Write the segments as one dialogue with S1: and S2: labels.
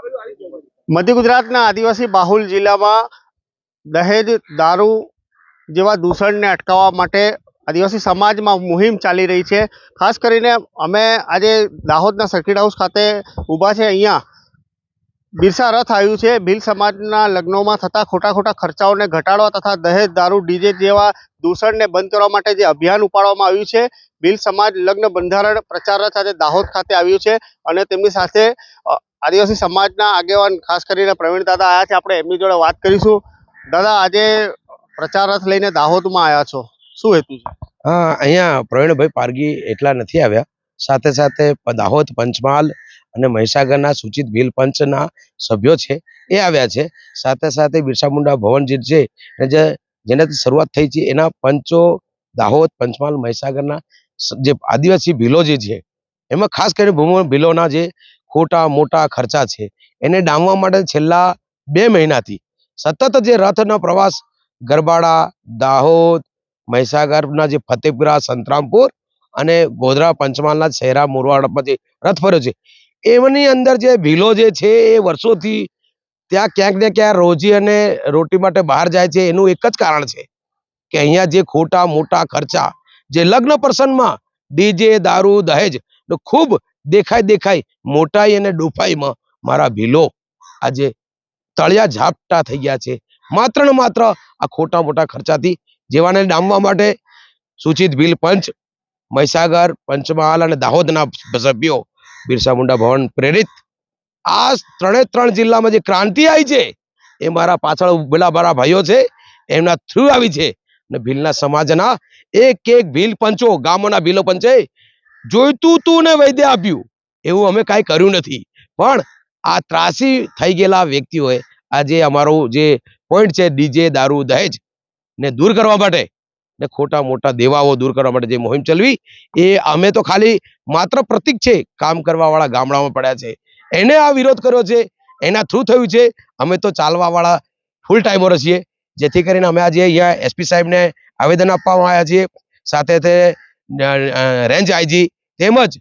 S1: મધ્ય ગુજરાતના આદિવાસી બાહુલ જિલ્લામાં દહેજ, દારૂ જેવા દૂષણને અટકાવવા માટે આદિવાસી સમાજમાં મુહિમ ચાલી રહી છે. ખાસ કરીને અમે આજે દાહોદના સર્કિટ હાઉસ ખાતે ઊભા છે. અહીંયા બિરસા રથ આવ્યું છે. ભીલ સમાજના લગ્નોમાં થતા ખોટા ખોટા ખર્ચાઓને ઘટાડવા તથા દહેજ, દારૂ, ડીજે જેવા દૂષણને બંધ કરવા માટે જે અભિયાન ઉપાડવામાં આવ્યું છે, ભીલ સમાજ લગ્ન બંધારણ પ્રચાર રથ આજે દાહોદ ખાતે આવ્યું છે અને તેમની સાથે આદિવાસી સમાજના આગેવાન, ખાસ કરીને પ્રવીણ દાદા આવ્યા છે. આપણે એમની જોડે વાત કરીશું. દાદા, આજે પ્રચાર રથ લઈને દાહોદમાં આવ્યા છો. શું હેતુ છે?
S2: હા, અહીંયા પ્રવીણભાઈ પારગી એટલા નથી આવ્યા. સાથે સાથે દાહોદ પંચમહાલ અને મહીસાગરના સૂચિત ભીલ પંચના સભ્યો છે, એ આવ્યા છે. સાથે સાથે બિરસા મુંડા ભવનજી છે જે જેનાથી શરૂઆત થઈ છે, એના પંચો દાહોદ પંચમહાલ મહીસાગરના જે આદિવાસી ભીલો જે છે, એમાં ખાસ કરીને ભૂમો ભીલોના જે ખોટા મોટા ખર્ચા છે. એને ડામવા માટે છેલ્લા બે મહિનાથી સતત જે રથનો પ્રવાસ ગરબાડા, દાહોદ, મહીસાગરના જે ફતેપુરા, સંતરામપુર અને ગોધરા, પંચમહાલના શહેરા મોરવાડમાં જે રથ ફર્યો છે, એમની અંદર જે ભીલો જે છે એ વર્ષોથી ત્યાં ક્યાંક ને ક્યાંક રોજી અને રોટી માટે બહાર જાય છે, એનું એક જ કારણ છે કે અહીંયા જે ખોટા મોટા ખર્ચા, જે લગ્ન પ્રસંગમાં ડીજે, દારૂ, દહેજ ખૂબ દેખાય દેખાય મોટાઈ અને ડોફાઈમાં મારા ભીલો આજે તળિયા ઝાપટા થઈ ગયા છે. માત્ર ને માત્ર આ ખોટા મોટા ખર્ચાથી જેવાને ડામવા માટે સૂચિત ભીલ પંચ, મહીસાગર, પંચમહાલ અને દાહોદના સભ્યો બિરસા મુંડા ભવન પ્રેરિત. આ ત્રણે ત્રણ જિલ્લામાં જે ક્રાંતિ આવી છે એ મારા પાછળ ઉભેલા મારા ભાઈઓ છે, એમના થ્રુ આવી છે અને ભીલના સમાજના એક એક ભીલ પંચો, ગામોના ભીલો પંચે જોઈતું તું ને વૈદ્ય આપ્યું. એવું અમે કાંઈ કર્યું નથી. પણ આ ત્રાસી થઈ ગયેલા વ્યક્તિઓએ આજે અમારું જે પોઈન્ટ છે ડીજે દારૂ દહેજ ને દૂર કરવા માટે ને ખોટા મોટા દેવાઓ દૂર કરવા માટે જે મોહિમ ચલવી, એ અમે તો ખાલી માત્ર પ્રતિક છે કામ કરવાવાળા ગામડામાં પડ્યા છે. એને આ વિરોધ કર્યો છે, એના થ્રુ થયું છે. અમે તો ચાલવાવાળા ફૂલ ટાઈમરો છીએ. જેથી કરીને અમે આજે અહીંયા એસપી સાહેબને આવેદન આપવામાં આવ્યા છીએ. સાથે રેન્જ આઈજી તેમજ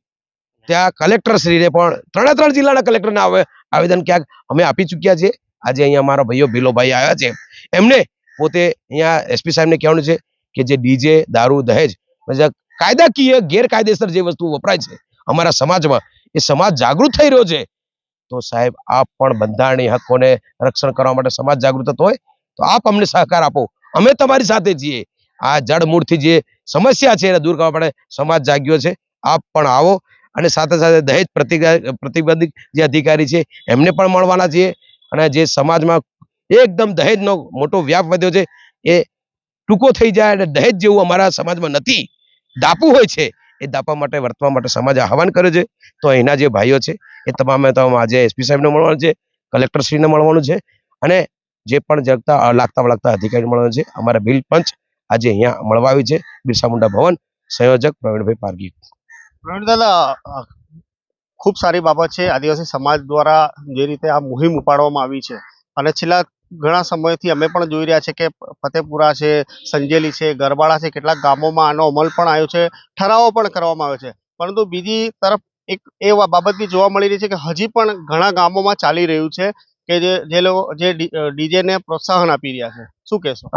S2: ત્યાં કલેક્ટર શ્રીને પણ ત્રણે ત્રણ જિલ્લાના કલેક્ટરને આવે, આવેદન ક્યાંક અમે આપી ચૂક્યા છીએ. આજે અહીંયા મારા ભાઈઓ ભીલોભાઈ આવ્યા છે. એમને પોતે અહીંયા એસપી સાહેબને કહેવાનું છે કે જે ડીજે દારૂ, દહેજ કાયદાકીય ગેરકાયદેસર જે વસ્તુ વપરાય છે અમારા સમાજમાં, એ સમાજ જાગૃત થઈ રહ્યો છે. તો સાહેબ, આપ પણ બંધારણીય હકોને રક્ષણ કરવા માટે સમાજ જાગૃત હોય, તો આપ અમને સહકાર આપો. અમે તમારી સાથે છીએ. આ જડમૂળથી જે સમસ્યા છે એને દૂર કરવા માટે સમાજ જાગ્યો છે. આપ પણ આવો અને સાથે સાથે દહેજ પ્રતિબંધિત જે અધિકારી છે એમને પણ મળવાના છીએ. અને જે સમાજમાં એકદમ દહેજનો મોટો વ્યાપ વધ્યો છે એ ટૂંકો થઈ જાય અને દહેજ જેવું અમારા સમાજમાં નથી. દાપુ હોય છે એ દાપા માટે, વર્તવા માટે સમાજે આહવાન કર્યું છે. તો અહીંના જે ભાઈઓ છે એ તમામે તમામ આજે એસપી સાહેબને મળવાનું છે, કલેક્ટરશ્રીને મળવાનું છે અને જે પણ જગતા, લાગતા વળગતા અધિકારી મળવાનું છે. અમારા બિલ પંચ આજે અહીંયા મળવા આવી છે બિરસા મુંડા ભવન સંયોજક પ્રવીણભાઈ પારગી.
S1: પ્રવીણ ખૂબ સારી બાબત છે. આદિવાસી સમાજ દ્વારા જે રીતે આ મુહિમ ઉપાડવામાં આવી છે અને છેલ્લા ઘણા સમયથી અમે પણ જોઈ રહ્યા છે કે ફતેપુરા છે, સંજેલી છે ગરબાડા છે, કેટલાક ગામોમાં આનો અમલ પણ આવ્યો છે, ઠરાવો પણ કરવામાં આવ્યો છે. પરંતુ બીજી તરફ એક એ બાબત બી જોવા મળી રહી છે કે હજી પણ ઘણા ગામોમાં ચાલી રહ્યું છે. કે જે જે લોકો, જે ડીજે ને પ્રોત્સાહન આપી રહ્યા છે. શું કહેશો?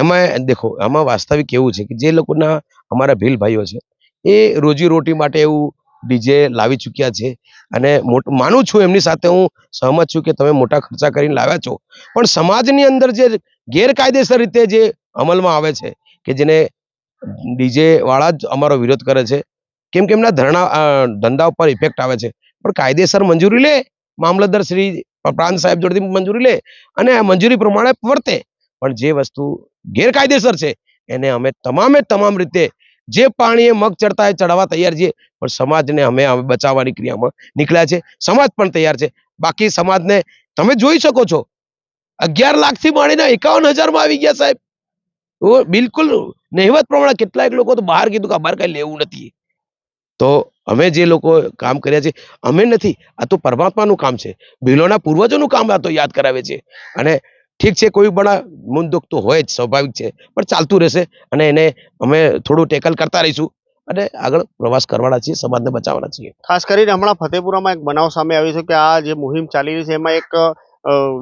S2: એમાં, દેખો, આમાં વાસ્તવિક એવું છે કે જે લોકોના, અમારા ભીલ ભાઈઓ છે, એ રોજી રોટી માટે એવું ડીજે લાવી ચૂક્યા છે. અને માનું છું એમની સાથે હું સહમત છું કે તમે મોટા ખર્ચા કરીને લાવ્યા છો. પણ સમાજની અંદર જે ગેરકાયદેસર રીતે જે અમલમાં આવે છે, કે જેને ડીજે વાળા જ અમારો વિરોધ કરે છે, કેમ કે એમના ધરણા ધંધા ઉપર ઇફેક્ટ આવે છે. પણ કાયદેસર મંજૂરી લે, મામલતદાર શ્રી પ્રાંત સાહેબ જોડેથી મંજૂરી લે અને આ મંજૂરી પ્રમાણે વર્તે. પણ જે વસ્તુ ગેરકાયદેસર છે, એને અમે તમામે તમામ રીતે જે પાણીએ મગ ચડતા ચડાવવા તૈયાર છીએ, પણ સમાજને અમે બચાવવાની ક્રિયામાં નીકળ્યા છે. સમાજ પણ તૈયાર છે. બાકી સમાજને તમે જોઈ શકો છો, અગિયાર લાખથી માંડીને એકાવન હજારમાં આવી ગયા સાહેબ. બિલકુલ નહિવત પ્રમાણે કેટલાક લોકો તો બહાર કીધું કે અમારે કઈ લેવું નથી. તો અમે જે લોકો કામ કર્યા છે અમે નથી આ તો પરમાત્માનું કામ છે. ભીલોના પૂર્વજોનું કામ આ તો યાદ કરાવે છે. અને ઠીક છે કોઈ પણ મન દુઃખ તો હોય જ સ્વાભાવિક છે પણ ચાલતું રહેશે અને એને અમે થોડું ટેકલ કરતા રહીશું અને આગળ પ્રવાસ કરવાના છીએ સમાજને બચાવવાના છીએ.
S1: ખાસ કરીને હમણાં ફતેપુરામાં એક બનાવ સામે આવ્યો છે કે આ જે મુહિમ ચાલી રહી છે એમાં એક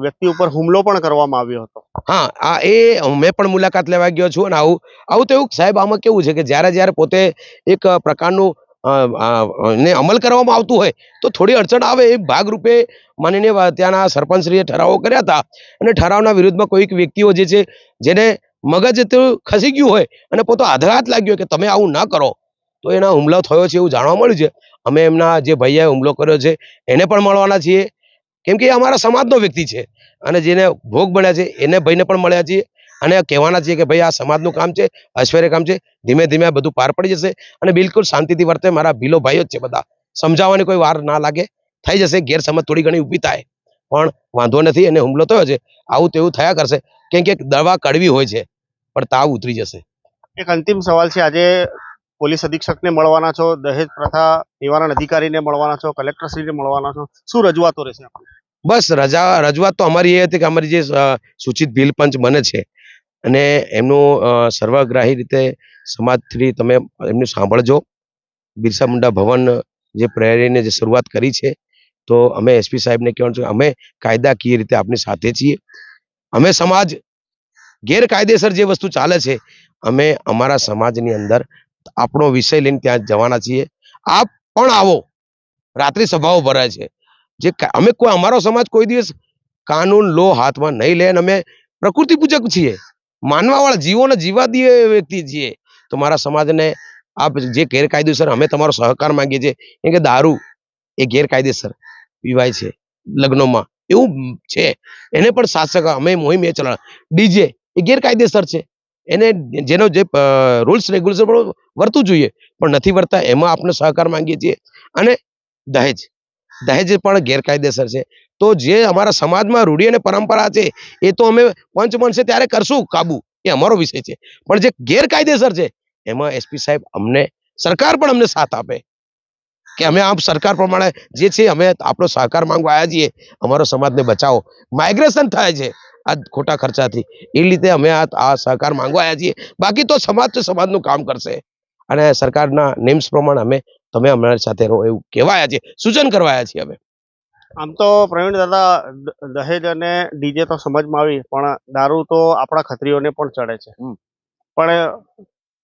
S1: વ્યક્તિ ઉપર હુમલો પણ કરવામાં આવ્યો હતો.
S2: હા આ એ મેં પણ મુલાકાત લેવા ગયો છું અને આવું આવું તો એવું સાહેબ આમાં કેવું છે કે જ્યારે જ્યારે પોતે એક પ્રકારનું ને અમલ કરવામાં આવતું હોય તો થોડી અડચણ આવે એ ભાગરૂપે માનીને ત્યાંના સરપંચશ્રીએ ઠરાવો કર્યા હતા. અને ઠરાવના વિરુદ્ધમાં કોઈક વ્યક્તિઓ જે છે, જેને મગજ તે ખસી ગયું હોય અને પોતો આઘાત લાગ્યો કે તમે આવું ના કરો, તો એના હુમલો થયો છે એવું જાણવા મળ્યું છે. અમે એમના જે ભાઈએ હુમલો કર્યો છે, એને પણ મળવાના છીએ. કેમ કે એ અમારા સમાજનો વ્યક્તિ છે અને જેને ભોગ બન્યા છે, એને ભાઈને પણ મળ્યા છીએ. અને કહેવાના છીએ કે ભાઈ આ સમાજનું કામ છે ઐશ્વર્ય કામ છે ધીમે ધીમે આ બધું પાર પડી જશે અને બિલકુલ શાંતિથી વર્તે મારા ભીલો ભાઈઓ જ છે બધા. સમજાવવાની કોઈ વાર ના લાગે થઈ જશે ગેરસમજ થોડી ઘણી ઊભી થાય પણ વાંધો નથી અને હુમલો થયો છે આવું તેવું થયા કરશે કેમ કે દવા કડવી હોય છે પણ તાવ ઉતરી જશે.
S1: એક અંતિમ સવાલ છે આજે પોલીસ અધિક્ષકને મળવાના છો દહેજ પ્રથા નિવારણ અધિકારીને મળવાના છો કલેક્ટરશ્રીને મળવાના છો શું રજૂઆતો રહેશે
S2: બસ રજા રજૂઆત તો અમારી એ હતી કે અમારી જે સૂચિત ભીલ પંચ બને છે અને એમનું સર્વગ્રાહી રીતે સમાજથી તમે એમનું સાંભળજો. બિરસા મુંડા ભવન જે પ્રેરીને જે શરૂઆત કરી છે, તો અમે એસપી સાહેબને કહેવાનું છે અમે કાયદાકીય રીતે આપની સાથે છીએ. અમે સમાજ ગેરકાયદેસર જે વસ્તુ ચાલે છે, અમે અમારા સમાજની અંદર આપણો વિષય લઈને ત્યાં જવાના છીએ. આપ પણ આવો. રાત્રિ સભાઓ ભરાય છે. જે અમે કોઈ, અમારો સમાજ કોઈ દિવસ કાનૂન લો હાથમાં નહીં લે અને અમે પ્રકૃતિ પૂજક છીએ. માનવાવાળા જીવોને જીવા દે વ્યક્તિ છીએ. તો મારા સમાજને આપ જે ગેરકાયદેસર અમે તમારો સહકાર માંગીએ છીએ કે દારૂ એ ગેરકાયદેસર પીવાય છે લગ્નોમાં. એવું છે. એને પણ શાસક અમે મોહિમ એ ચલાવ. ડીજે એ ગેરકાયદેસર છે. એને જેનો જે રૂલ્સ, રેગ્યુલેશન પણ વર્તવું જોઈએ, પણ નથી વર્તા, એમાં આપણે સહકાર માંગીએ છીએ. અને દહેજ. દહેજ પણ ગેરકાયદેસર છે. તો જે અમારા સમાજમાં રૂઢિ અને પરંપરા છે, એ તો અમે પંચ બનશે ત્યારે કરશું કાબુ, એ અમારો વિષય છે. પણ જે ગેરકાયદેસર છે, એમાં એસપી સાહેબ અમને, સરકાર પણ અમને સાથ આપે. કે અમે આમ સરકાર પ્રમાણે જે છે, અમે આપણો સહકાર માંગવા આવ્યા છીએ, અમારો સમાજને બચાવો. માઇગ્રેશન થાય છે, આ ખોટા ખર્ચાથી. એ રીતે અમે આ સહકાર માંગવા આવ્યા છીએ. બાકી તો સમાજ તો સમાજનું કામ કરશે. અને સરકારના નેમ્સ પ્રમાણે અમે તમે અમારી સાથે રહો એવું કહેવાયા છે. સૂચન કરવાયા છીએ અમે
S1: આમ તો પ્રવીણ દાદા દહેજ અને ડીજે તો સમજમાં આવી પણ દારૂ તો આપણા ખત્રીઓને પણ ચડે છે. પણ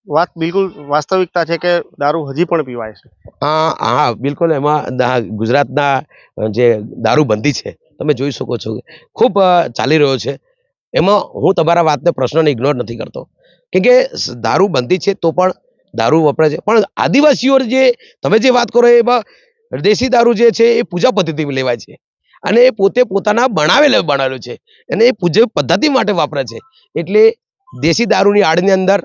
S1: વાત બિલકુલ વાસ્તવિકતા છે કે દારૂ હજી પણ પીવાય છે.
S2: હા હા બિલકુલ. એમાં ગુજરાતના જે દારૂબંધી છે તમે જોઈ શકો છો ખૂબ ચાલી રહ્યો છે. એમાં હું તમારા વાતને પ્રશ્નને ઇગ્નોર નથી કરતો. કેમ કે દારૂ દારૂબંધી છે તો પણ દારૂ વપરાય છે. પણ આદિવાસીઓ જે તમે જે વાત કરો એમાં દેશી દારૂ જે છે એ પૂજા પદ્ધતિમાં લેવાય છે. અને એ પોતે પોતાના બનાવેલ બનાવેલું છે. અને એ પૂજા પદ્ધતિ માટે વાપરે છે. એટલે દેશી દારૂની આડની અંદર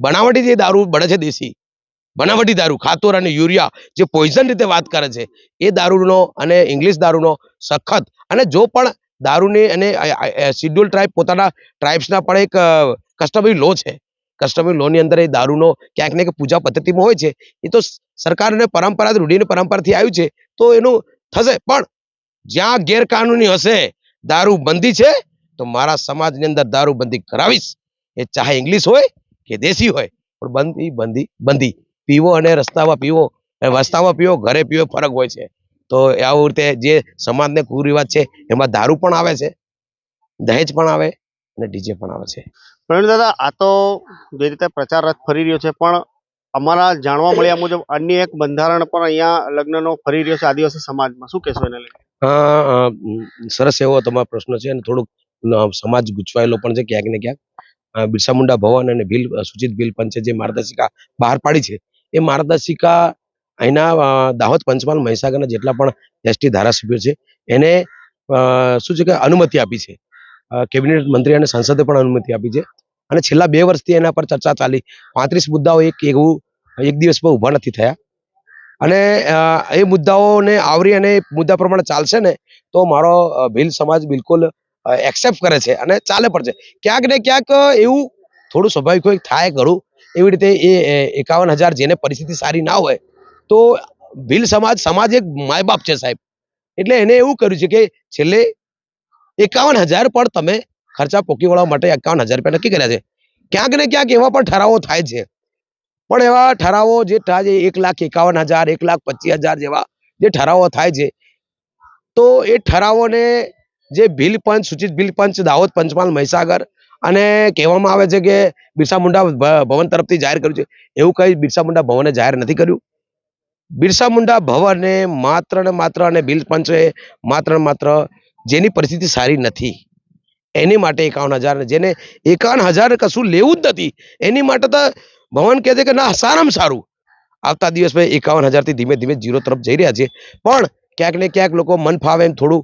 S2: બનાવટી જે દારૂ બને છે દેશી, બનાવટી દારૂ, ખાતર અને યુરિયા જે પોઈઝન રીતે વાત કરે છે, એ દારૂનો અને ઇંગ્લિશ દારૂનો સખત અને જો પણ દારૂની અને શિડ્યુલ ટ્રાઇબ પોતાના ટ્રાઇબ્સના પણ એક કસ્ટમરી લો છે. કસ્ટમરી લોનની અંદર એ દારૂનો ક્યાંક ને પૂજા પદ્ધતિમાં હોય છે, એ તો સરકારને સરકાર પરંપરા રૂઢીની પરંપરાથી આવ્યું છે, તો એનું થશે. પણ જ્યાં ગેરકાનૂની હશે દારૂ બંધી છે, તો મારા સમાજની અંદર દારૂ બંધી કરાવીશ. એ ચાહે ઇંગ્લિશ હોય કે દેશી હોય, પણ બંધી બંધી બંધી. પીવો અને રસ્તામાં પીવો રસ્તામાં પીવો, ઘરે પીવો, ફરક હોય છે. તો આવું રીતે જે સમાજને કુરિવાજ છે, એમાં દારૂ પણ આવે છે, દહેજ પણ આવે, અને ડીજે પણ આવે છે.
S1: પ્રવીણ દાદા, આ તો જે રીતે પ્રચાર રથ ફરી રહ્યો છે, પણ અમારા જાણવા મળ્યા મુજબ અન્ય એક બંધારણ પણ અહીંયા લગ્નનો ફરી રહ્યો છે આદિવાસી સમાજમાં. શું કહેશો એને
S2: સરસ એવો તમારો પ્રશ્ન છે અને થોડુંક સમાજ ગૂંચવાયેલો પણ છે ક્યાંક ને ક્યાંક. બિરસા મુંડા ભવન અને ભીલ સૂચિત ભીલ પંચે જે માર્ગદર્શિકા બહાર પાડી છે, એ માર્ગદર્શિકા અહીંના દાહોદ પંચમહાલ મહીસાગરના જેટલા પણ એસટી ધારાસભ્યો છે, એને શું છે કે અનુમતિ આપી છે. કેબિનેટ મંત્રી અને સંસદે પણ અનુમતિ આપી છે. અને છેલ્લા બે વર્ષથી એના પર ચર્ચા ચાલી. પાંત્રીસ મુદ્દાઓ એક એવું એક દિવસમાં ઊભા નથી થયા. અને એ મુદ્દાઓને આવરી અને મુદ્દા પ્રમાણે ચાલશે ને તો મારો ભીલ સમાજ બિલકુલ એક્સેપ્ટ કરે છે અને ચાલે પણ છે. ક્યાંક ને ક્યાંક એવું થોડું સ્વાભાવિક હોય થાય ઘણું એવી રીતે એ, એકાવન હજાર જેને પરિસ્થિતિ સારી ના હોય તો ભીલ સમાજ સમાજ એક માય બાપ છે સાહેબ. એટલે એને એવું કર્યું છે કે છેલ્લે એકાવન હજાર પણ તમે ખર્ચા પોકી વળવા માટે એકાવન હજાર રૂપિયા નક્કી કર્યા છે. ક્યાંક ને ક્યાંક એવા પણ ઠરાવો થાય છે. પણ એવા ઠરાવો જે થાય એક લાખ એકાવન હજાર એક લાખ પચીસ હજાર જેવા જે ઠરાવો થાય છે, તો એ ઠરાવોને જે ભીલ પંચ, સૂચિત ભીલ પંચ, દાહોદ પંચમહાલ, મહીસાગર અને કહેવામાં આવે છે કે બિરસા મુંડા ભવન તરફથી જાહેર કર્યું છે. એવું કંઈ બિરસા મુંડા ભવને જાહેર નથી કર્યું. બિરસા મુંડા ભવને માત્ર ને માત્ર અને ભીલ પંચે માત્ર ને માત્ર જેની પરિસ્થિતિ સારી નથી. એની માટે એકાવન હજાર જેને એકાવન હજાર કશું લેવું જ નથી, એની માટે તો ભવન કહે છે કે ના, સારામાં સારું. આવતા દિવસ ભાઈ એકાવન હજારથી ધીમે ધીમે જીરો તરફ જઈ રહ્યા છે. પણ ક્યાંક ને ક્યાંક લોકો મન ફાવે એમ થોડું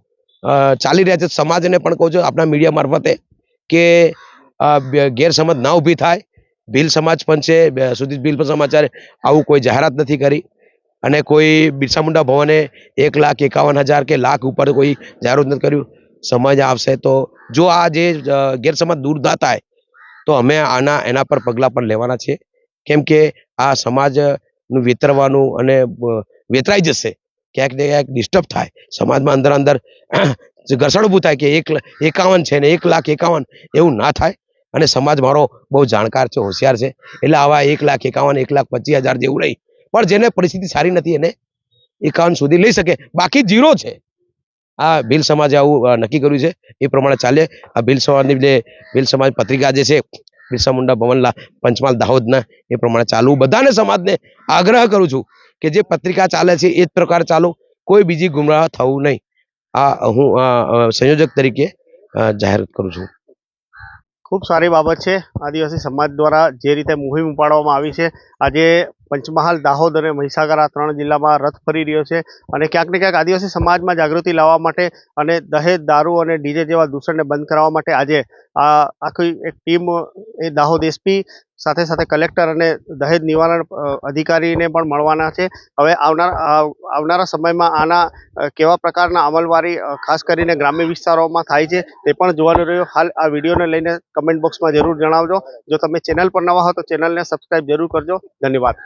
S2: ચાલી રહ્યા છે. સમાજને પણ કહું છું, આપણા મીડિયા મારફતે કે ગેરસમજ ના ઊભી થાય. ભીલ સમાજ પણ છે સુધીર ભીલ પણ સમાચારે, આવું કોઈ જાહેરાત નથી કરી. અને કોઈ બિરસા મુંડા ભવને એક લાખ એકાવન હજાર કે લાખ ઉપર કોઈ જાહેરાત નથી કર્યું. સમજ આવશે તો જો આ જે ગેરસમજ દૂર ના થાય, તો અમે આના, એના પર પગલાં પણ લેવાના છે કેમ કે આ સમાજનું વેતરવાનું અને વેતરાઈ જશે. ક્યાંક ને ક્યાંક ડિસ્ટર્બ થાય. સમાજમાં અંદર અંદર ઘર્ષણ ઊભું થાય કે એક એકાવન છે ને એક લાખ એકાવન એવું ના થાય. અને સમાજ મારો બહુ જાણકાર છે, હોશિયાર છે. એટલે આવા એક લાખ એકાવન, એક લાખ પચીસ હજાર જેવું નહીં. પણ જેને પરિસ્થિતિ સારી નથી એને એકાવન સુધી લઈ શકે. બાકી જીરો છે. આ ભીલ સમાજે આવું નક્કી કર્યું છે. એ પ્રમાણે ચાલે. આ ભીલ સમાજની જે, ભીલ સમાજ પત્રિકા જે છે, બિરસા મુંડા ભવનલા પંચમહાલ દાહોદના, એ પ્રમાણે ચાલવું બધાને સમાજને આગ્રહ કરું છું કે જે પત્રિકા ચાલે છે, એ જ પ્રકાર ચાલો. કોઈ બીજી ગુમરાહ થવું નહીં. આ, હું સંયોજક તરીકે જાહેરાત કરું છું.
S1: ખૂબ સારી બાબત છે. આદિવાસી સમાજ દ્વારા જે રીતે મુહિમ ઉપાડવામાં આવી છે, આજે પંચમહાલ, દાહોદ અને મહીસાગર આ ત્રણ જિલ્લામાં રથ ફરી રહ્યો છે અને ક્યાંક ને ક્યાંક આદિવાસી સમાજમાં જાગૃતિ લાવવા માટે અને દહેજ, દારૂ અને ડીજે જેવા દૂષણને બંધ કરવા માટે આજે આ આખી એક ટીમ, એ દાહોદ એસપી, સાથે સાથે કલેક્ટર અને દહેજ નિવારણ અધિકારીને પણ મળવાના છે. હવે આવનાર આવનારા સમયમાં આના કેવા પ્રકારના અમલવારી ખાસ કરીને ગ્રામ્ય વિસ્તારોમાં થાય છે તે પણ જોવાનું રહ્યું. હાલ આ વિડીયોને લઈને કમેન્ટ બોક્સમાં જરૂર જણાવજો. જો તમે ચેનલ પર નવા હો તો ચેનલને સબસ્ક્રાઈબ જરૂર કરજો. ધન્યવાદ.